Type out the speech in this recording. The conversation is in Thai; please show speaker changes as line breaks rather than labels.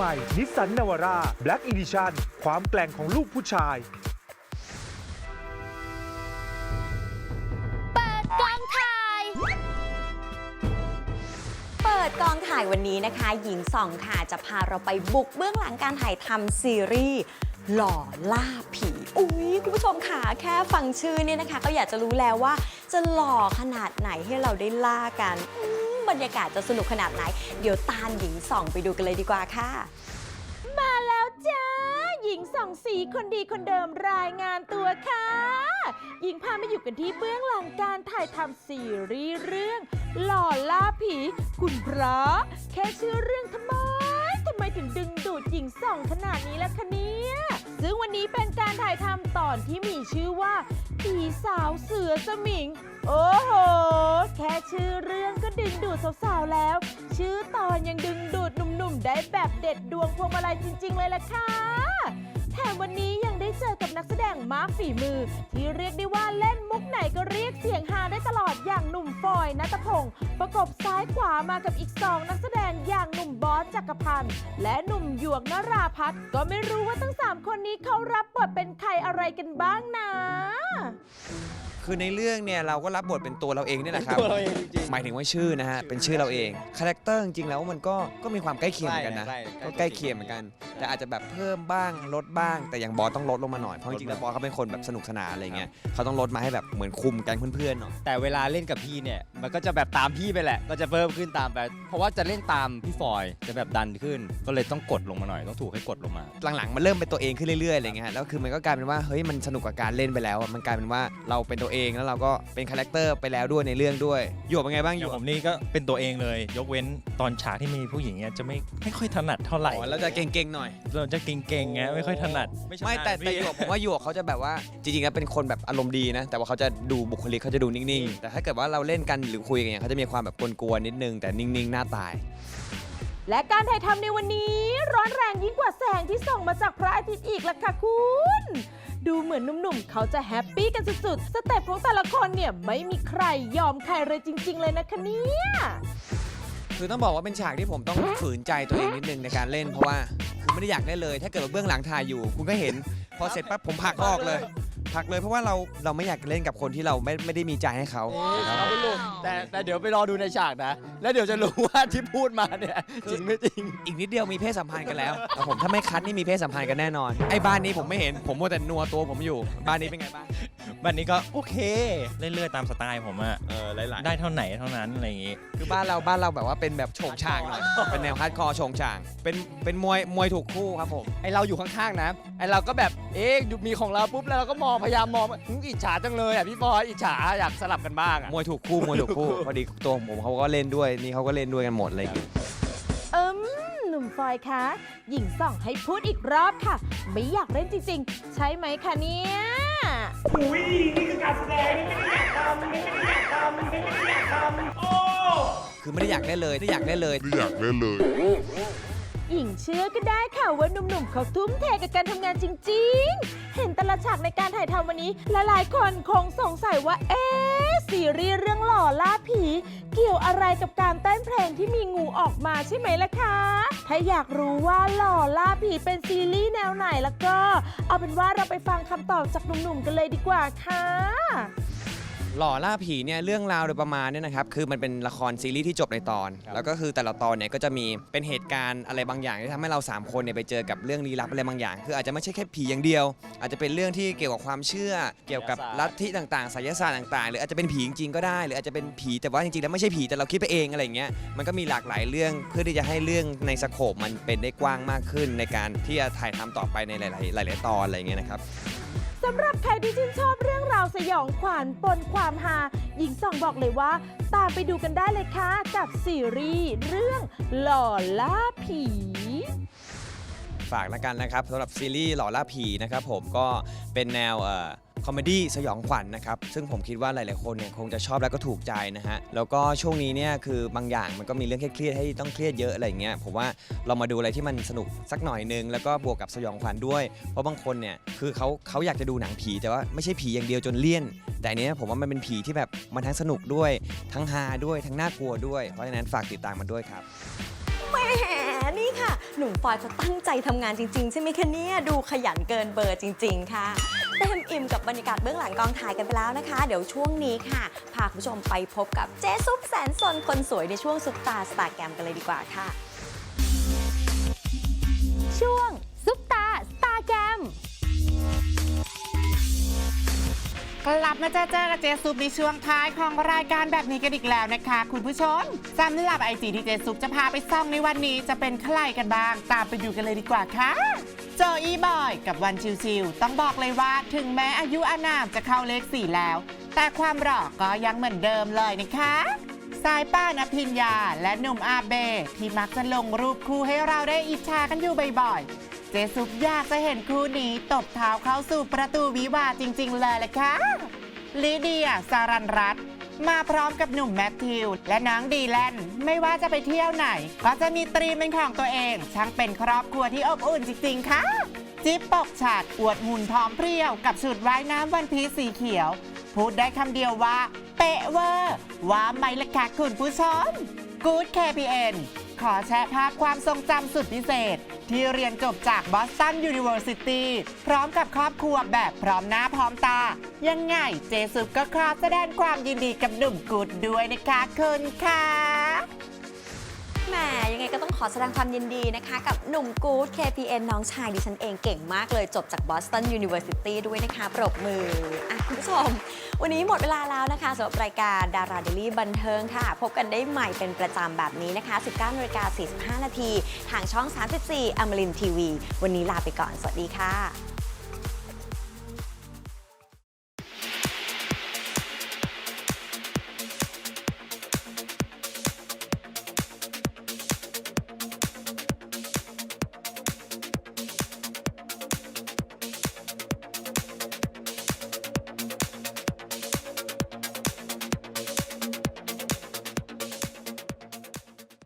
หม่นิสสันนวาร่า Black Edition ความแกร่งของลูกผู้ชาย
เปิดกองถ่าย
เปิดกองถ่ายวันนี้นะคะ หญิงสองค่ะจะพาเราไปบุกเบื้องหลังการถ่ายทำซีรีส์หล่อล่าผีอุ้ยคุณผู้ชมค่ะแค่ฟังชื่อเนี่ยนะคะ ก็อยากจะรู้แล้วว่าจะหล่อขนาดไหนให้เราได้ล่ากันอืม บรรยากาศจะสนุกขนาดไหน เดี๋ยวตามหญิงส่องไปดูกันเลยดีกว่าค่ะ
มาแล้วจ้า หญิงส่องสีคนดีคนเดิมรายงานตัวค่ะ หญิงพามาอยู่กันที่เบื้องหลังการถ่ายทำซีรีส์เรื่อง หล่อล่าผี คุณพระแค่ชื่อเรื่องทำไมทำไมถึงดึงดูดหญิงส่องขนาดนี้ล่ะคะเนี่ย การถ่ายทำตอนที่มีชื่อว่า ผีสาวเสือสมิง โอ้โห แค่ชื่อเรื่องก็ดึงดูดสาวๆแล้ว ชื่อตอนยังดึงดูดหนุ่มๆ ได้แบบเด็ดดวงพวงมาลัยจริง ๆ เลยล่ะค่ะแถมวันนี้ยังได้เจอกับนักแสดงมาฝีมือ ที่เรียกได้ว่า ยกเสียงฮาได้ตลอดอย่างหนุ่มฟอยนัทพงศ์ประกบซ้ายขวามากับอีกสองนักแสดงอย่างหนุ่มบอสจักรพันธ์และหนุ่มหยวกนราพัฒน์ก็ไม่รู้ว่าทั้งสามคนนี้เขารับบทเป็นใครอะไรกันบ้างนะ
คือในเรื่องเนี่ยเราก็รับบทเป็นตัวเราเองนี่แหละครับ
ตัวเราเองจริงๆ
หมายถึงว่าชื่อนะฮะ เป็นชื่อเราเอง คาแรคเตอร์จริงๆแล้วมันก็ ก็มีความใกล้เคียงเหมือนกันนะ
ใกล้ใกล้
ก็ใกล้เคียงเหมือนกัน แต่อาจจะแบบเพิ่มบ้าง ลดบ้าง แต่อย่างบอสต้องลดลงมาหน่อย เพราะจริงๆแล้วบอสเขาเป็นคนแบบสนุกสนานอะไรเงี้ย เขาต้องลดมาให้แบบเหมือนคุมแก๊งเพื่อนๆหน่อย
แต่เวลาเล่นกับพี่เนี่ย มันก็จะแบบตามพี่ไปแหละ ก็จะเพิ่มขึ้นตามไป เพราะว่าจะเล่นตามพี่ฟอย จะแบบดันขึ้น ก็เลยต้องกดลงมาหน่อย ต้องถูกให้กดลงมา
หลังๆมันเริ่มเป็นตัวเองขึ้นเรื่อยๆอะไรเงี้ย แล้วคือมันก็กลายเป็นว่า เฮ้ย มันสนุกกับการเล่นไปแล้วอะมันกลายเป็นว่าเราเป็นตัวเองแล้วเราก็เป็นคาแรคเตอร์ไปแล้วด้วยในเรื่องด้วยหยวกเป็นไงบ้างห
อ
ยว
ย่าง
ก
ผมนี่ก็เป็นตัวเองเลย ยกเว้นตอนฉากที่มีผู้หญิงเนี่ยจะไม่ไม่ค่อยถนัดเท่าไหร่
อ๋อเราจะเก่งๆหน่อย
เราจะเก่งๆไงไม่ค่อยถนัดชำนาญ
ไม่แต่แต่
พี่
หยวกผมว่าหยวกเขาจะแบบว่าจริงๆแล้วเป็นคนแบบอารมณ์ดีนะ แต่ว่าเขาจะดูบุคลิกเขาจะดูนิ่งๆ แต่ถ้าเกิดว่าเราเล่นกันหรือคุยกันเนี่ยเขาจะมีความแบบกวนๆนิดนึงแต่นิ่งๆหน้าตาย
และการถ่ายทำในวันนี้ร้อนแรงยิ่งกว่าแสงที่ส่องมาจากพระอาทิตย์อีกล่ะค่ะคุณ ดูเหมือนหนุ่มๆ เขาจะแฮปปี้กันสุดๆ สเต็ปของแต่ละคนเนี่ยไม่มีใครยอมใครเลยจริง ๆ เลยนะคะเนี่ย
คือต้องบอกว่าเป็นฉากที่ผมต้องฝืนใจตัวเองนิดนึงในการเล่นเพราะว่าคือไม่ได้อยากได้เลย ถ้าเกิดว่าเบื้องหลังถ่ายอยู่ คุณก็เห็น พอเสร็จปั๊บผมผลักออกเลย ผลักเลยเพราะว่าเราเราไม่อยากเล่นกับคนที่เราไม่ไม่ได้มีใจให้เขา
เอาไปลูกแต่แต่เดี๋ยวไปรอดูในฉากนะ แล้วเดี๋ยวจะรู้ว่าที่พูดมาเนี่ยจริงไม่จริง
อีกนิดเดียวมีเพศสัมพันธ์กันแล้วแต่ผมถ้าไม่คัดนี่มีเพศสัมพันธ์กันแน่นอน ไอ้บ้านนี้ผมไม่เห็น ผมมัวแต่นัวตัวผมอยู่ บ้านนี้เป็นไงบ้าง
วันนี้ก็โอเค เรื่อยๆตามสไตล์ผมอะ
เออหลาย
ได้เท่าไหนเท่านั้นอะไรอย่างงี้
คือบ้านเราบ้านเราแบบว่าเป็นแบบโฉงฉางหน่อย เป็นแนวฮาร์ดคอร์โฉงฉาง เป็นเป็นมวยมวยถูกคู่ครับผม
ไอเราอยู่ข้างๆนะ ไอเราก็แบบ เอ๊ะดูมีของเราปุ๊บแล้วเราก็มองพยายามมองหึอิจฉาจังเลยอะพี่ฟอยอิจฉาอยากสลับกันบ้างอะ
มวยถูกคู่มวยถูกคู่ พอดีตัวผมเขาก็เล่นด้วยนี่เขาก็เล่นด้วยกันหมดอะไรอย่างเงี้ย
เอิมหนุ่มฟอยคะ หญิงส่องให้พูดอีกรอบค่ะ ไม่อยากเล่นจริง ๆ ใช่ไหมคะเนี่ย
คือไม่ได้อยากได้เลยไม่ได้อยากได้เลย
หญิงเชื่อก็ได้ค่ะว่าหนุ่มๆเขาทุ่มเทกับการทำงานจริง ๆ เห็นแต่ละฉากในการถ่ายทำวันนี้หลายๆคนคงสงสัยว่า เอ๊ะซีรีส์เรื่องหล่อล่าผี เกี่ยวอะไรกับการเต้นเพลงที่มีงูออกมาใช่ไหมล่ะคะ ถ้าอยากรู้ว่าหล่อล่าผีเป็นซีรีส์แนวไหนแล้วก็ เอาเป็นว่าเราไปฟังคำตอบจากหนุ่มๆกันเลยดีกว่าค่ะ
หล่อล่าผีเนี่ยเรื่องราวโดยประมาณเนี่ยนะครับคือมันเป็นละครซีรีส์ที่จบในตอน แล้วก็คือแต่ละตอนเนี่ยก็จะมีเป็นเหตุการณ์อะไรบางอย่างที่ทำให้เราสามคนเนี่ยไปเจอกับเรื่องลี้ลับอะไรบางอย่าง คืออาจจะไม่ใช่แค่ผีอย่างเดียว อาจจะเป็นเรื่องที่เกี่ยวกับความเชื่อ เกี่ยวกับลัทธิต่างๆไสยศาสตร์ต่างๆ หรืออาจจะเป็นผีจริงๆก็ได้ หรืออาจจะเป็นผีแต่ว่าจริงๆแล้วไม่ใช่ผีแต่เราคิดไปเองอะไรอย่างเงี้ยมันก็มีหลากหลายเรื่องเพื่อที่จะให้เรื่องในสโคปมันเป็นได้กว้างมากขึ้น ในการที่จะถ่ายทำต่อไปในหลายๆหลาย ๆ ตอนอะไรอย่างเงี้ยนะครับ
สำหรับใครที่ชื่นชอบเรื่องราวสยองขวัญปนความฮาหญิงส่องบอกเลยว่า ตามไปดูกันได้เลยค่ะ กับซีรีส์เรื่องหล่อล่าผี
ฝากแล้วกันนะครับสำหรับซีรีส์หล่อล่าผีนะครับผมก็เป็นแนวเอ่อ คอมเมดี้สยองขวัญนะครับ ซึ่งผมคิดว่าหลาย ๆ คนเนี่ยคงจะชอบแล้วก็ถูกใจนะฮะ แล้วก็ช่วงนี้เนี่ยคือบางอย่างมันก็มีเรื่องเครียดๆให้ต้องเครียดเยอะอะไรอย่างเงี้ย ผมว่าเรามาดูอะไรที่มันสนุกสักหน่อยนึง แล้วก็บวกกับสยองขวัญด้วย เพราะบางคนเนี่ยคือเขาเขาอยากจะดูหนังผีแต่ว่าไม่ใช่ผีอย่างเดียวจนเลี่ยน แต่อันเนี้ยผมว่ามันเป็นผีที่แบบมันทั้งสนุกด้วย ทั้งฮาด้วย ทั้งน่ากลัวด้วย เพราะฉะนั้นฝากติดตามมันด้วยครับ
แหม่
นี่ค่ะ หนุ่มฟอยเขาตั้งใจทำงานจริง ๆ ใช่ไหมคะเนี่ย ดูขยันเกินเบอร์จริง ๆ ค่ะ เต็มอิ่มกับบรรยากาศเบื้องหลังกองถ่ายกันไปแล้วนะคะ เดี๋ยวช่วงนี้ค่ะ พาคุณผู้ชมไปพบกับเจ๊ซุปแสนสนคนสวยในช่วงซุปตาสตาร์แกรมกันเลยดีกว่าค่ะ
ช่วงซุปตาสตาร์แกรม
กลับมาเจอเจอกับเจซุปในช่วงท้ายของรายการแบบนี้กันอีกแล้วนะคะ คุณผู้ชมสำหรับไอจีที่เจซุปจะพาไปซ่องในวันนี้จะเป็นใครกันบ้าง ตามไปดูกันเลยดีกว่าค่ะ โจอีบอย กับวันชิวๆต้องบอกเลยว่าถึงแม้อายุอานามจะเข้าเลขสี่แล้ว แต่ความหล่อก็ยังเหมือนเดิมเลยนะคะสายป้านอภิญญา และหนุ่มอาเบ ที่มักจะลงรูปคู่ให้เราได้อิจฉากันอยู่บ่อยๆ เจสุปอยากจะเห็นคู่นี้ตบเท้าเข้าสู่ประตูวิวาจริง ๆ เลยละค่ะลิเดียสารันรัตน์ มาพร้อมกับหนุ่มแมทธิว และน้องดีแลนไม่ว่าจะไปเที่ยวไหน ก็จะมีตรีมเป็นของตัวเอง ช่างเป็นครอบครัวที่อบอุ่นจริง ๆ ค่ะ จิ๊บปกฉาดอวดหุ่นพร้อมเพรียวกับชุดว่ายน้ำวันพีสีเขียว พูดได้คำเดียวว่า เป๊ะเวอร์ ว่าไหมล่ะคะคุณผู้ชม Good KPN ขอแชร์ภาพความทรงจำสุดพิเศษ ที่เรียนจบจาก Boston University พร้อมกับครอบครัวแบบพร้อมหน้าพร้อมตา ยังไงเจสุปก็ขอแสดงความยินดีกับหนุ่มกูดด้วยนะคะคุณค่ะ
แหมยังไงก็ต้องขอแสดงความยินดีนะคะ กับหนุ่มกู๊ด KPN น้องชายดิฉันเองเก่งมากเลยจบจาก Boston University ด้วยนะคะปรบมืออะคุณผู้ชม วันนี้หมดเวลาแล้วนะคะสำหรับรายการดาราเดลี่บันเทิงค่ะ พบกันได้ใหม่เป็นประจำแบบนี้นะคะ 19นาฬิกา45 นาทีทางช่อง 34อมรินทีวี วันนี้ลาไปก่อน สวัสดีค่ะ